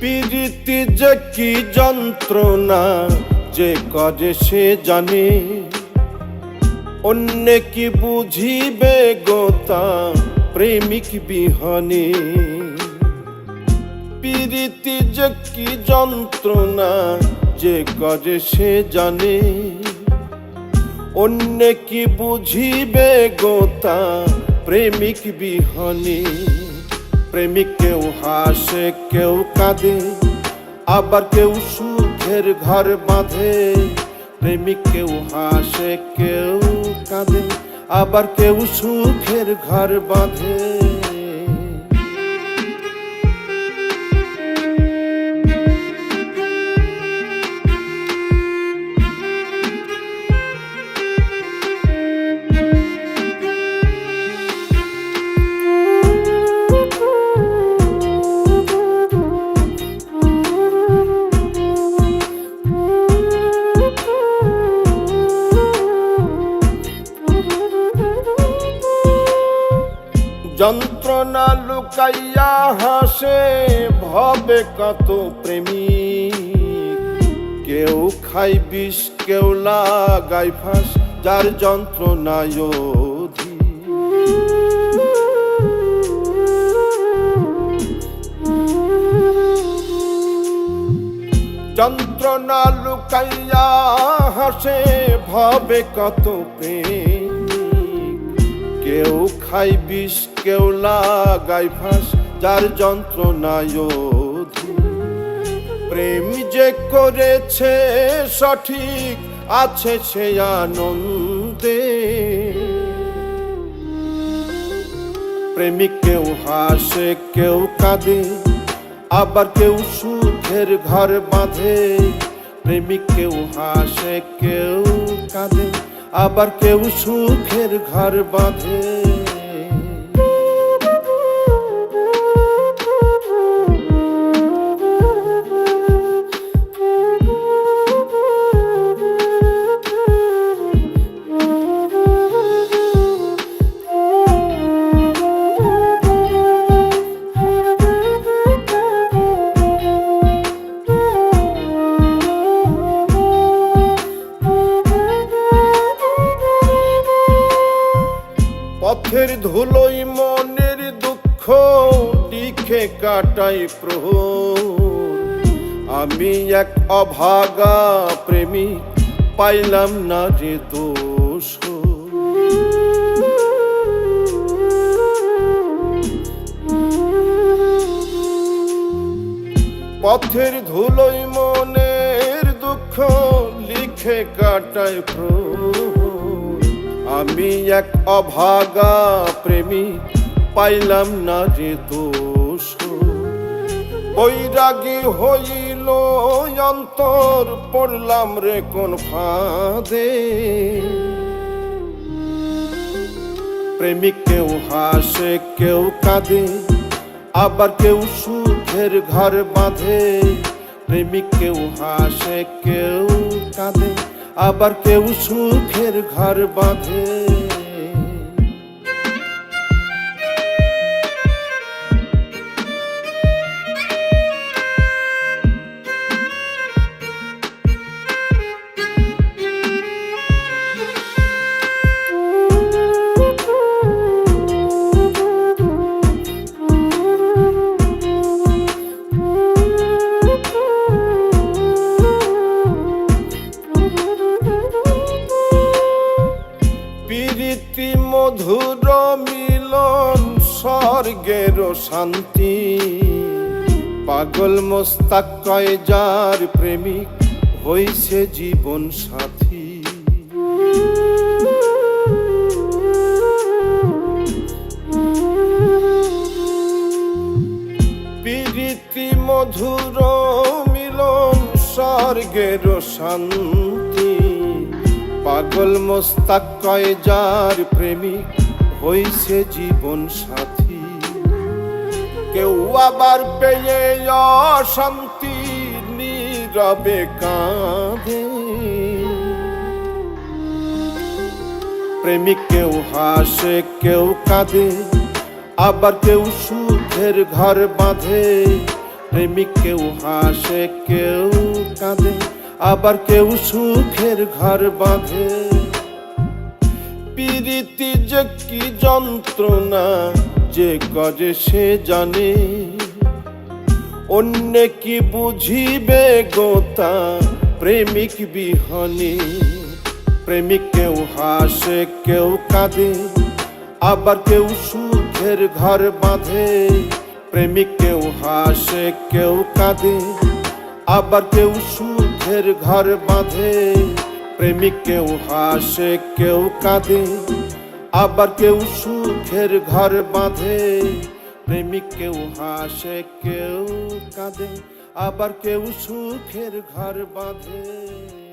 প্রীতি যে কি যন্ত্রণা যে করে সে জানে। অন্য কি বুঝিবে গোতা প্রেমিক বিহনে। প্রীতি যে কি যন্ত্রণা যে করে সে জানে। অন্য কি বুঝিবে গোতা প্রেমিক বিহনে। প্রেমিক কেউ হাসে, কেউ কাঁদে, আবার কেউ সুখের ঘর বাঁধে। প্রেমিক কেউ হাসে, কেউ কাঁদে, আবার কেউ সুখের ঘর বাঁধে। যন্ত্রণা লুকাইয়া হাসে, ভবে কত প্রেমী কেউ খাই বিষ, কেউ লাগাই ফাঁস, যার যন্ত্রণায়। যন্ত্রণা লুকাইয়া হাসে, ভবে কত প্রেমিক কেউ খাই বিষ কেউ লাগাই ফাঁস, যার যন্ত্রণায়। প্রেম যে করেছে সঠিক, আছে সে আনন্দে। প্রেমিক কেউ হাসে, কেউ কাঁদে, আবার কেউ সুখের ঘর বাঁধে। প্রেমিক কেউ হাসে, কেউ কাঁদে। আবার কেউ সুখের ঘর বাঁধে। পথের ধুলোই মনের দুঃখ লিখে কাটাই প্রহর আমি এক অভাগা প্রেমিক পাইলাম না যে দোষ। পথের ধুলোই মনের দুঃখ লিখে কাটায় প্রহর আমি এক অভাগা প্রেমিক পাইলাম না যে দোষ। বৈরাগী হইল, অন্তর পড়লাম রে কোন ফাঁদে। প্রেমিক কেউ হাসে, কেউ কাঁদে, আবার কেউ সুখের ঘর বাঁধে। প্রেমিক কেউ হাসে, কেউ কাঁদে। আবার কেউ সুখের ঘর বাঁধে। প্রীতি মধুর মিলন, স্বর্গের শান্তি। পাগল মোস্তাক কয়, যার প্রেমিক হইছে জীবন সাথী। প্রীতি মধুর মিলন, স্বর্গের শান্তি। পাগল মোস্তাক কয় যার প্রেমিক হইছে জীবন সাথী। কেউ আবার পেয়ে অশান্তি নীরবে কাঁধে প্রেমিক কেউ হাসে, কেউ কাঁদে, আবার কেউ সুখের ঘর বাঁধে। প্রেমিক কেউ হাসে, কেউ কাঁদে। আবার কেউ সুখের ঘর বাঁধে। পিরিতি যে কি যন্ত্রণা, যে কজে সে জানে। অন্য কি বুঝিবে গোতা প্রেমিক বিহনে। প্রেমিক কেউ হাসে, কেউ কাঁদে, আবার কেউ সুখের ঘর বাঁধে। প্রেমিক কেউ হাসে, কেউ কাঁদে। আবার কেউ সুখের ঘর বাঁধে প্রেমিক কেউ হাসে, কেউ কাঁদে। আবার কেউ সুখের ঘর বাঁধে প্রেমিক কেউ হাসে, কেউ কাঁদে। আবার কেউ সুখের ঘর বাঁধে।